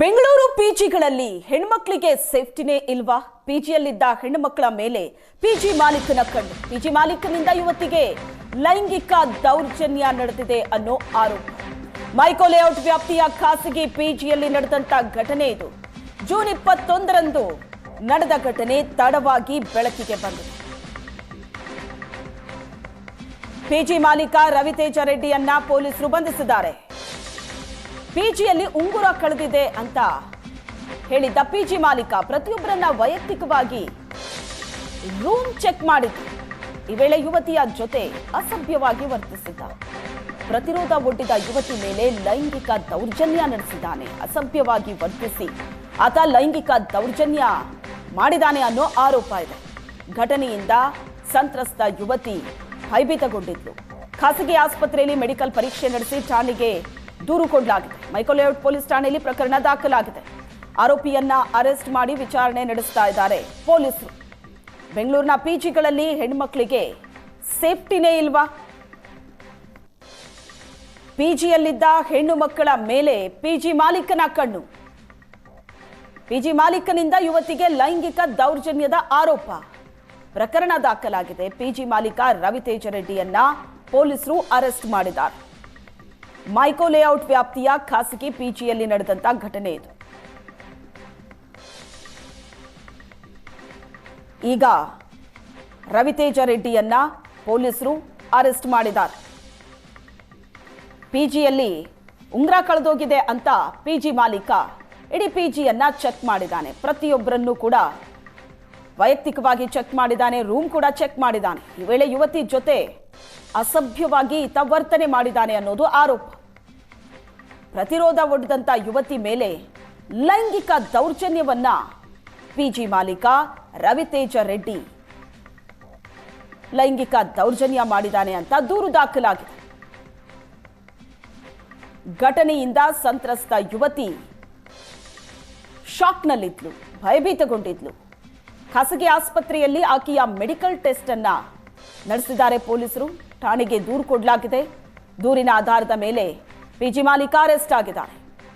ಬೆಂಗಳೂರು ಪಿಜಿಗಳಲ್ಲಿ ಹೆಣ್ಮಕ್ಳಿಗೆ ಸೇಫ್ಟಿನೇ ಇಲ್ವಾ? ಪಿಜಿಯಲ್ಲಿದ್ದ ಹೆಣ್ಣುಮಕ್ಕಳ ಮೇಲೆ ಪಿಜಿ ಮಾಲೀಕನ ಕಣ್ಣು. ಪಿಜಿ ಮಾಲೀಕನಿಂದ ಯುವತಿಗೆ ಲೈಂಗಿಕ ದೌರ್ಜನ್ಯ ನಡೆದಿದೆ ಅನ್ನೋ ಆರೋಪ. ಮೈಕೋ ಲೇಔಟ್ ವ್ಯಾಪ್ತಿಯ ಖಾಸಗಿ ಪಿಜಿಯಲ್ಲಿ ನಡೆದಂತ ಘಟನೆ ಇದು. ಜೂನ್ ಇಪ್ಪತ್ತೊಂದರಂದು ನಡೆದ ಘಟನೆ ತಡವಾಗಿ ಬೆಳಕಿಗೆ ಬಂದಿದೆ. ಪಿಜಿ ಮಾಲೀಕ ರವಿತೇಜ ರೆಡ್ಡಿಯನ್ನ ಪೊಲೀಸರು ಬಂಧಿಸಿದ್ದಾರೆ. ಪಿಜಿಯಲ್ಲಿ ಉಂಗುರ ಕಳೆದಿದೆ ಅಂತ ಹೇಳಿದ್ದ ಪಿಜಿ ಮಾಲೀಕ. ಪ್ರತಿಯೊಬ್ಬರನ್ನ ವೈಯಕ್ತಿಕವಾಗಿ ರೂಮ್ ಚೆಕ್ ಮಾಡಿದ್ರು. ಈ ವೇಳೆ ಯುವತಿಯ ಜೊತೆ ಅಸಭ್ಯವಾಗಿ ವರ್ತಿಸಿದ್ದ. ಪ್ರತಿರೋಧ ಒಡ್ಡಿದ ಯುವತಿ ಮೇಲೆ ಲೈಂಗಿಕ ದೌರ್ಜನ್ಯ ನಡೆಸಿದ್ದಾನೆ. ಅಸಭ್ಯವಾಗಿ ವರ್ತಿಸಿ ಆತ ಲೈಂಗಿಕ ದೌರ್ಜನ್ಯ ಮಾಡಿದಾನೆ ಅನ್ನೋ ಆರೋಪ ಇದೆ. ಘಟನೆಯಿಂದ ಸಂತ್ರಸ್ತ ಯುವತಿ ಭಯಭೀತಗೊಂಡಿದ್ಲು. ಖಾಸಗಿ ಆಸ್ಪತ್ರೆಯಲ್ಲಿ ಮೆಡಿಕಲ್ ಪರೀಕ್ಷೆ ನಡೆಸಿ ಠಾಣೆಗೆ ದೂರು ಕೊಡಲಾಗಿದೆ ಮೈಕೋಲೇಔಟ್ ಪೊಲೀಸ್ ಠಾಣೆಯಲ್ಲಿ ಪ್ರಕರಣ ದಾಖಲಾಗಿದೆ. ಆರೋಪಿಯನ್ನ ಅರೆಸ್ಟ್ ಮಾಡಿ ವಿಚಾರಣೆ ನಡೆಸ್ತಾ ಇದ್ದಾರೆ ಪೊಲೀಸರು. ಬೆಂಗಳೂರಿನ ಪಿಜಿಗಳಲ್ಲಿ ಹೆಣ್ಮಕ್ಳಿಗೆ ಸೇಫ್ಟಿನೇ ಇಲ್ವಾ? ಪಿಜಿಯಲ್ಲಿದ್ದ ಹೆಣ್ಣು ಮಕ್ಕಳ ಮೇಲೆ ಪಿಜಿ ಮಾಲೀಕನ ಕಣ್ಣು. ಪಿಜಿ ಮಾಲೀಕನಿಂದ ಯುವತಿಗೆ ಲೈಂಗಿಕ ದೌರ್ಜನ್ಯದ ಆರೋಪ. ಪ್ರಕರಣ ದಾಖಲಾಗಿದೆ. ಪಿಜಿ ಮಾಲೀಕ ರವಿತೇಜ ರೆಡ್ಡಿಯನ್ನ ಪೊಲೀಸರು ಅರೆಸ್ಟ್ ಮಾಡಿದ್ದಾರೆ. ಮೈಕೋ ಲೇಔಟ್ ವ್ಯಾಪ್ತಿಯ ಖಾಸಗಿ ಪಿಜಿಯಲ್ಲಿ ನಡೆದಂತ ಘಟನೆ ಇದು. ಈಗ ರವಿತೇಜ ರೆಡ್ಡಿಯನ್ನ ಪೊಲೀಸರು ಅರೆಸ್ಟ್ ಮಾಡಿದ್ದಾರೆ. ಪಿಜಿಯಲ್ಲಿ ಉಂಗ್ರ ಕಳೆದೋಗಿದೆ ಅಂತ ಪಿಜಿ ಮಾಲೀಕ ಇಡೀ ಪಿಜಿಯನ್ನ ಚೆಕ್ ಮಾಡಿದ್ದಾನೆ. ಪ್ರತಿಯೊಬ್ಬರನ್ನು ಕೂಡ ವೈಯಕ್ತಿಕವಾಗಿ ಚೆಕ್ ಮಾಡಿದ್ದಾನೆ ರೂಮ್ ಕೂಡ ಚೆಕ್ ಮಾಡಿದ್ದಾನೆ ಈ ವೇಳೆ ಯುವತಿ ಜೊತೆ ಅಸಭ್ಯವಾಗಿ ಈತ ವರ್ತನೆ ಮಾಡಿದ್ದಾನೆ ಅನ್ನೋದು ಆರೋಪ. ಪ್ರತಿರೋಧ ಒಡ್ಡಿದಂಥ ಯುವತಿ ಮೇಲೆ ಲೈಂಗಿಕ ದೌರ್ಜನ್ಯವನ್ನ ಪಿಜಿ ಮಾಲೀಕ ರವಿತೇಜ ರೆಡ್ಡಿ ಲೈಂಗಿಕ ದೌರ್ಜನ್ಯ ಮಾಡಿದ್ದಾನೆ ಅಂತ ದೂರು ದಾಖಲಾಗಿದೆ. ಘಟನೆಯಿಂದ ಸಂತ್ರಸ್ತ ಯುವತಿ ಶಾಕ್ನಲ್ಲಿದ್ಲು, ಭಯಭೀತಗೊಂಡಿದ್ಲು. ಖಾಸಗಿ ಆಸ್ಪತ್ರೆಯಲ್ಲಿ ಆಕೆಯ ಮೆಡಿಕಲ್ ಟೆಸ್ಟ್ ಅನ್ನ ನಡೆಸಿದ್ದಾರೆ ಪೊಲೀಸರು. ಠಾಣೆಗೆ ದೂರು ಕೊಡಲಾಗಿದೆ. ದೂರಿನ ಆಧಾರದ ಮೇಲೆ ಪಿಜಿ ಮಾಲೀಕ ಅರೆಸ್ಟ್ ಆಗಿದ್ದಾರೆ.